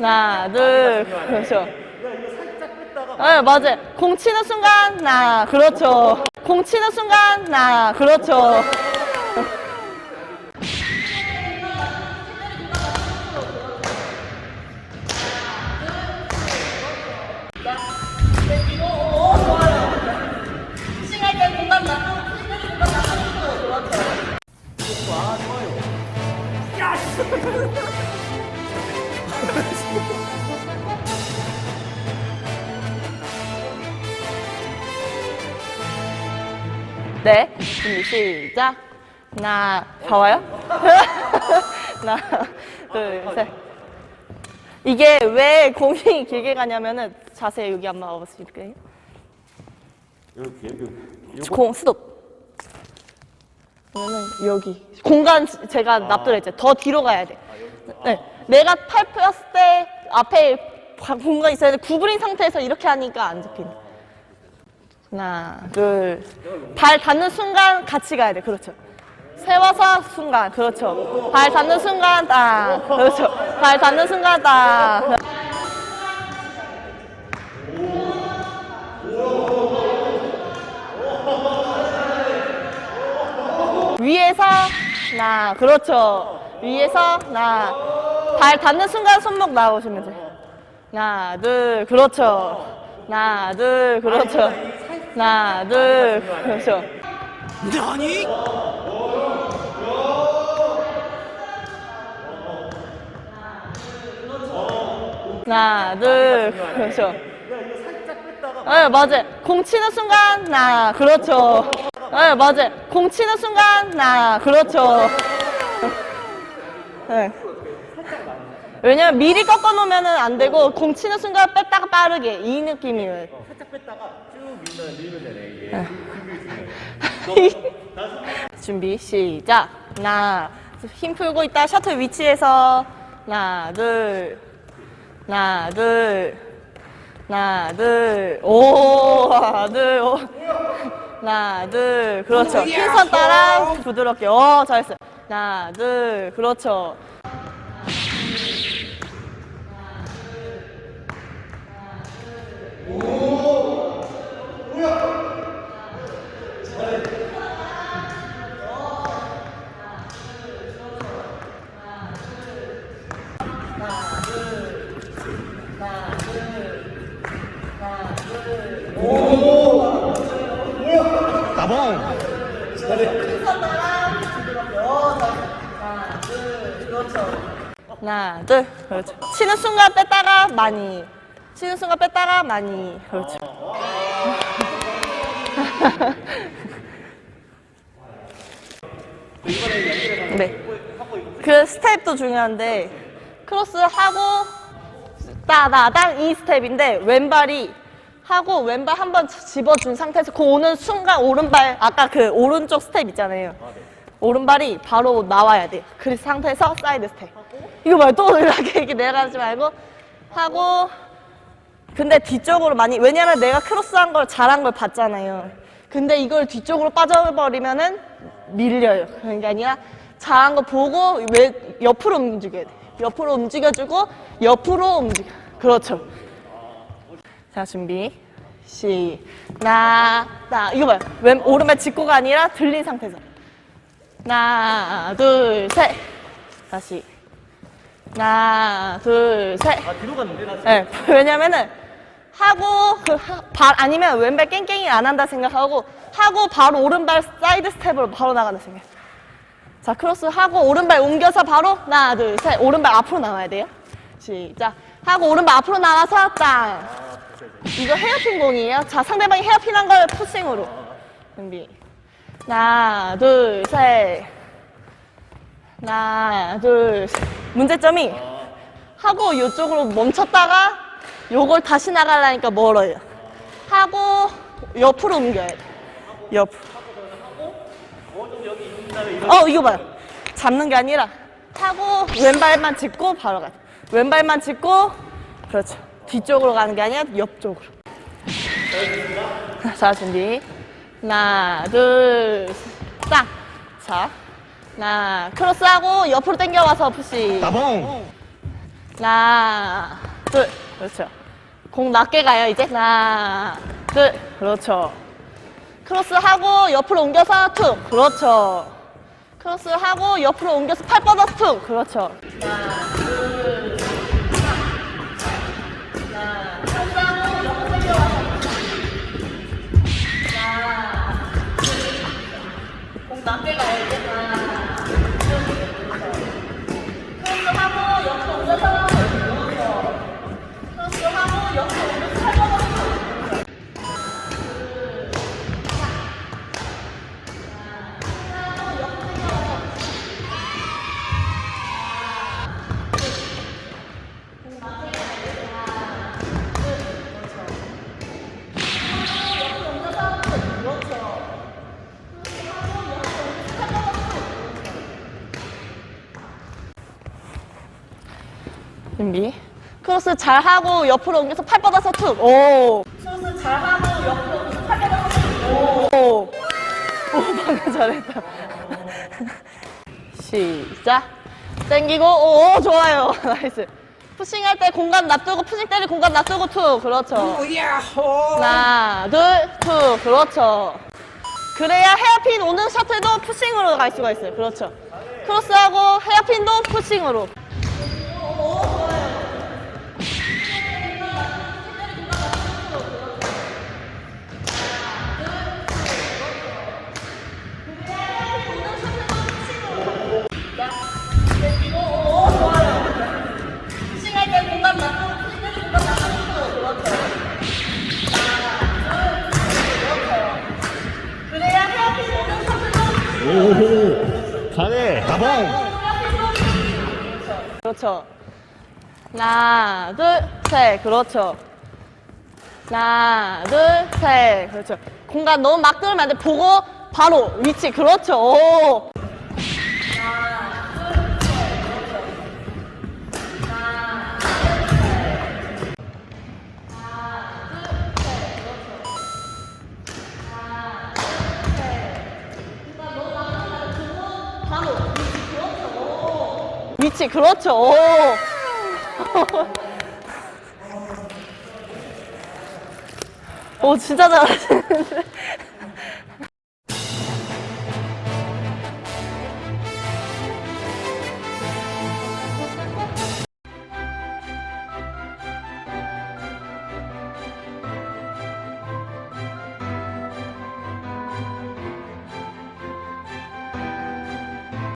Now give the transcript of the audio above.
하나, 둘, 그렇죠. 네, 맞아요. 공 치는 순간, 나, 그렇죠. 공 치는 순간, 나, 그렇죠. 네, 준비 시작. 하나, 봐와요? 하나, 둘, 셋. 이게 왜 공이 길게 가냐면은 자세 여기 한번 와보실게요. 이렇게 이거 공 스톱. 그러면 여기 공간 제가 납득했죠. 더 뒤로 가야 돼. 네, 내가 팔 폈을 때 앞에 바- 공간 있어야 돼. 구부린 상태에서 이렇게 하니까 안 잡힌다. 하나, 둘, 발 닿는 순간 같이 가야 돼. 그렇죠. 세워서 순간, 그렇죠. 발 닿는 순간 딱, 그렇죠. 발 닿는 순간 딱. 위에서 나. 그렇죠. 위에서 나발 닿는 순간 손목 나오시면 돼요 하나 둘. 그렇죠. 하나 둘. 그렇죠 하나 둘 그렇죠. 나니? 하나 둘 그렇죠. 네 맞아요 공 치는 순간 나 그렇죠. 네 맞아요 공 치는 순간 나 그렇죠. 네. 왜냐면 미리 꺾어 놓으면 안 되고 공 치는 순간 뺐다가 빠르게. 이 느낌이에요. 살짝 뺐다가 이게. 준비 시작. 하나 힘 풀고 있다. 셔틀 위치에서. 하나 둘. 하나 둘. 하나 둘오 하나 둘. 오. 하나 둘. 그렇죠. 흰선 따라 부드럽게. 오 잘했어요. 하나 둘. 그렇죠. 따 하나 둘. 그렇죠. 치는 순간 뺐다가 많이. 치는 순간 뺐다가 많이. 그렇죠. 네. 그 스텝도 중요한데 크로스 하고 따다단 이 스텝인데 왼발이 하고 왼발 한 번 집어준 상태에서 그 오는 순간 오른발 아까 그 오른쪽 스텝 있잖아요. 오른발이 바로 나와야 돼. 그 상태에서 사이드 스텝. 이거 말또 이렇게 이렇게 내려가지 말고 하고 근데 뒤쪽으로 많이 왜냐면 내가 크로스한 걸 잘한 걸 봤잖아요. 근데 이걸 뒤쪽으로 빠져버리면은 밀려요. 그런 게 아니라 잘한 거 보고 왜 옆으로 움직여야 돼. 옆으로 움직여주고 옆으로 움직여. 그렇죠. 자 준비 시나 나 이거 봐요. 왼 오른발 짚고가 아니라 들린 상태에서 하나 둘 셋 다시 하나 둘 셋. 아 뒤로 갔는데 나 지금. 네, 왜냐면은 하고 그발 아니면 왼발 깽깽이 안 한다 생각하고 하고 바로 오른발 사이드 스텝으로 바로 나가는 생각. 자 크로스 하고 오른발 옮겨서 바로 하나 둘 셋 오른발 앞으로 나와야 돼요. 시작 하고 오른발 앞으로 나와서 땅. 이거 헤어핀 공이에요. 자 상대방이 헤어핀 한 걸 푸싱으로 준비. 하나 둘 셋. 하나 둘 셋. 문제점이 하고 이쪽으로 멈췄다가 요걸 다시 나가려니까 멀어요. 하고 옆으로 옮겨야 돼. 옆. 어 이거 봐요. 잡는 게 아니라 하고 왼발만 짚고 바로 가. 왼발만 짚고 그렇죠. 뒤쪽으로 가는 게 아니라 옆쪽으로. 자 준비. 하나 둘 딱. 자. 하나 크로스하고 옆으로 당겨와서 푸시. 따봉! 하나, 둘. 그렇죠. 공 낮게 가요, 이제. 하나, 둘. 그렇죠. 크로스 하고 옆으로 옮겨서 툭. 그렇죠. 크로스 하고 옆으로 옮겨서 팔 뻗어서 툭. 그렇죠. 하나, 둘, 둘. 공 낮게 가요, 이 준비. 크로스 잘 하고 옆으로 옮겨서 팔 뻗어서 툭. 오. 크로스 잘 하고 옆으로 옮겨서 팔 뻗어서 툭. 오. 오, 방금 잘했다. 시작. 땡기고, 오, 오, 좋아요. 나이스. 푸싱할 때 공간 놔두고, 푸싱 때릴 공간 놔두고 툭. 그렇죠. 하나, 둘, 툭. 그렇죠. 그래야 헤어핀 오는 셔틀도 푸싱으로 갈 수가 있어요. 그렇죠. 크로스하고 헤어핀도 푸싱으로. 잘해. 나봉. 그렇죠. 하나, 둘, 셋. 그렇죠. 하나, 둘, 셋. 그렇죠. 공간 너무 막 들으면 안 돼. 보고 바로 위치. 그렇죠. 오. 위치. 그렇죠. 오. 오, 진짜 잘하시는데.